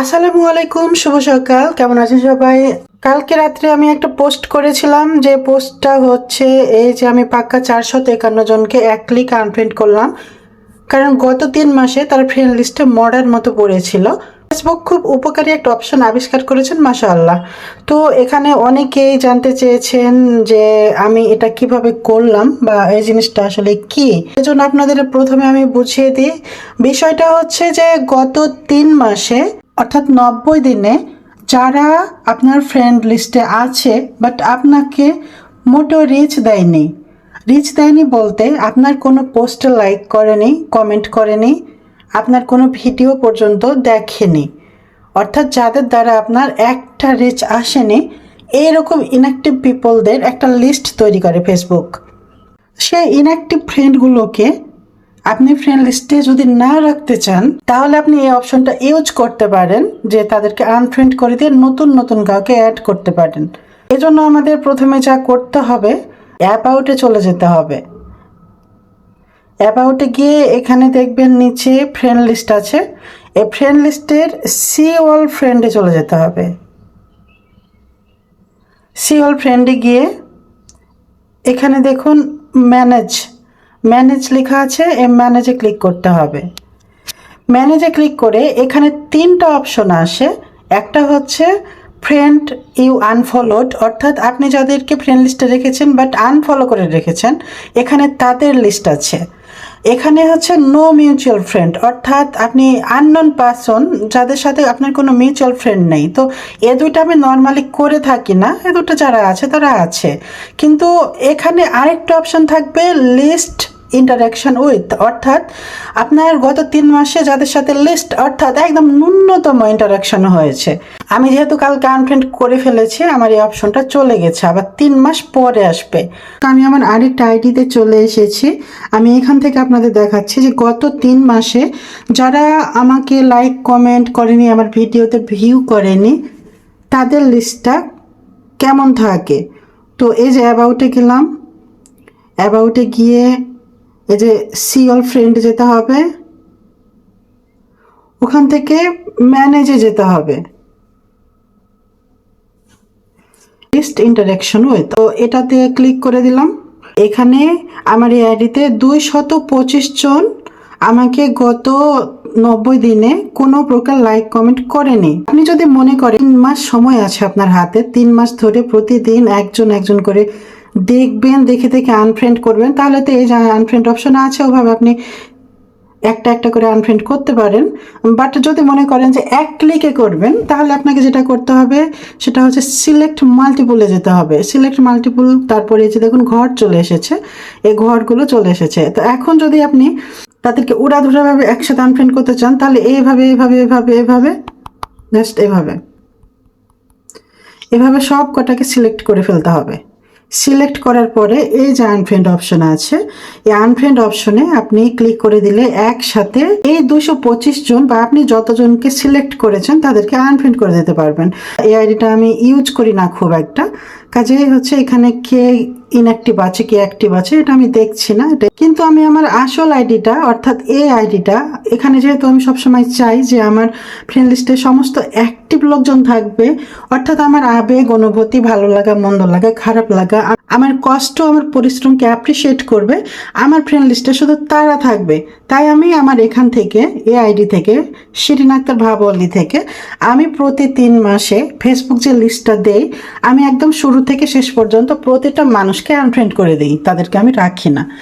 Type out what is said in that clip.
আসসালামু আলাইকুম, শুভ সকাল। কেমন আছেন সবাই? কালকে রাত্রে আমি একটা পোস্ট করেছিলাম, যে পোস্টটা হচ্ছে এই যে আমি পাক্কা চারশো একান্ন জনকে এক ক্লিক আনফ্রেন্ড করলাম, কারণ গত তিন মাসে তার ফ্রেন্ড লিস্টে মডার মতো পড়েছিল। ফেসবুক খুব উপকারী একটা অপশন আবিষ্কার করেছেন, মাশাআল্লাহ। তো এখানে অনেকেই জানতে চেয়েছেন যে আমি এটা কীভাবে করলাম বা এই জিনিসটা আসলে কি। এজন্য আপনাদের প্রথমে আমি বুঝিয়ে দিই। বিষয়টা হচ্ছে যে গত তিন মাসে অর্থাৎ নব্বই দিনে যারা আপনার ফ্রেন্ড লিস্টে আছে বাট আপনাকে মোটো রিচ দেয়নি। রিচ দেয়নি বলতে আপনার কোনো পোস্টে লাইক করেনি কমেন্ট করেনি, আপনার কোনো ভিডিও পর্যন্ত দেখেনি। অর্থাৎ যাদের দ্বারা আপনার একটা রিচ আসেনি এইরকম ইনঅ্যাক্টিভ পিপলদের একটা লিস্ট তৈরি করে ফেসবুক সেই ইনঅ্যাক্টিভ ফ্রেন্ডগুলোকে আপনি ফ্রেন্ড লিস্টে যদি না রাখতে চান, তাহলে আপনি এই অপশনটা ইউজ করতে পারেন, যে তাদেরকে আনফ্রেন্ড করে দিয়ে নতুন নতুন কাউকে অ্যাড করতে পারেন। এজন্য আমাদের প্রথমে যা করতে হবে অ্যাপ আউটে চলে যেতে হবে। অ্যাবাউটে গিয়ে এখানে দেখবেন নিচে ফ্রেন্ড লিস্ট আছে। এই ফ্রেন্ড লিস্টের সি অল ফ্রেন্ডে চলে যেতে হবে। সি অল ফ্রেন্ডে গিয়ে এখানে দেখুন ম্যানেজ ম্যানেজ লেখা আছে এই ম্যানেজে ক্লিক করতে হবে। ম্যানেজে ক্লিক করে এখানে তিনটা অপশন আসে। একটা হচ্ছে ফ্রেন্ড ইউ আনফলোড অর্থাৎ আপনি যাদেরকে ফ্রেন্ড লিস্টে রেখেছেন বাট আনফলো করে রেখেছেন, এখানে তাদের লিস্ট আছে। এখানে হচ্ছে নো মিউচুয়াল ফ্রেন্ড অর্থাৎ আপনি আননোন পার্সন যাদের সাথে আপনার কোনো মিউচুয়াল ফ্রেন্ড নেই। তো এ দুটো আমি নর্মালি করে থাকি না, এ দুটো যারা আছে তারা আছে। কিন্তু এখানে আরেকটা অপশন থাকবে লিস্ট ইন্টারাকশন উইথ অর্থাৎ আপনার গত তিন মাসে যাদের সাথে লিস্ট অর্থাৎ একদম ন্যূনতম ইন্টারাকশন হয়েছে। আমি যেহেতু কাল আনফ্রেন্ড করে ফেলেছি, আমার এই অপশনটা চলে গেছে, আবার তিন মাস পরে আসবে। আমি আমার আরেকটা আইডিতে চলে এসেছি। আমি এখান থেকে আপনাদের দেখাচ্ছি যে গত তিন মাসে যারা আমাকে লাইক কমেন্ট করেনি, আমার ভিডিওতে ভিউ করেনি, তাদের লিস্টটা কেমন থাকে? তো এই যে অ্যাবাউটে গেলাম। অ্যাবাউটে গিয়ে এই যে সি অল ফ্রেন্ড যেতে হবে, ওখান থেকে ম্যানেজে যেতে হবে। লিস্ট ইন্টারাকশন উইথ তো এটাতে ক্লিক করে দিলাম। এখানে আমার এই আইডিতে দুই শত পঁচিশ জন আমাকে গত নব্বই দিনে কোনো প্রকার লাইক কমেন্ট করেনি। আপনি যদি মনে করেন তিন মাস সময় আছে আপনার হাতে, তিন মাস ধরে প্রতিদিন একজন একজন করে দেখবেন, দেখে দেখে আনফ্রেন্ড করবেন, তাহলে তো এই যে আনফ্রেন্ড অপশন আছে, ওভাবে আপনি একটা একটা করে আনফ্রেন্ড করতে পারেন। বাট যদি মনে করেন যে এক ক্লিকে করবেন, তাহলে আপনাকে যেটা করতে হবে, সেটা হচ্ছে সিলেক্ট মাল্টিপুলে যেতে হবে। সিলেক্ট মাল্টিপুল তারপরে যে দেখুন, ঘর চলে এসেছে। এই ঘরগুলো চলে এসেছে। তো এখন যদি আপনি তাদেরকে উড়াধুরাভাবে একসাথে আনফ্রেন্ড করতে চান, তাহলে এইভাবে এইভাবে এভাবে এভাবে জাস্ট এভাবে। এভাবে সব কটাকে সিলেক্ট করে ফেলতে হবে। সিলেক্ট করার পরে এই যে আনফ্রেন্ড অপশন আছে, এই আনফ্রেন্ড অপশনে আপনি ক্লিক করে দিলে একসাথে এই দুশো পঁচিশ জন বা আপনি যতজনকে সিলেক্ট করেছেন তাদেরকে আনফ্রেন্ড করে দিতে পারবেন। এই আইডিটা আমি ইউজ করি না খুব একটা। কাজে হচ্ছে এখানে কে ইনঅ্যাক্টিভ আছে কে অ্যাক্টিভ আছে, এটা আমি দেখছি না। এটা কিন্তু আমি আমার আসল আইডিটা, অর্থাৎ এই আইডিটা, এখানে যেহেতু আমি সবসময় চাই যে আমার ফ্রেন্ড লিস্টে সমস্ত অ্যাক্টিভ লোকজন থাকবে, অর্থাৎ আমার আবেগ, অনুভূতি ভালো লাগা, মন্দ লাগা, খারাপ লাগা আমার কষ্ট, আমার পরিশ্রমকে অ্যাপ্রিসিয়েট করবে। আমার ফ্রেন্ড লিস্টে শুধু তারা থাকবে। তাই আমি আমার এখান থেকে এই আইডি থেকে, শিরিন আক্তার ভাবলি থেকে, আমি প্রতি তিন মাসে ফেসবুক যে লিস্টটা দেই, আমি একদম শুরু থেকে শেষ পর্যন্ত প্রতিটা মানুষকে আনফ্রেন্ড করে দিই। তাদেরকে আমি রাখি না।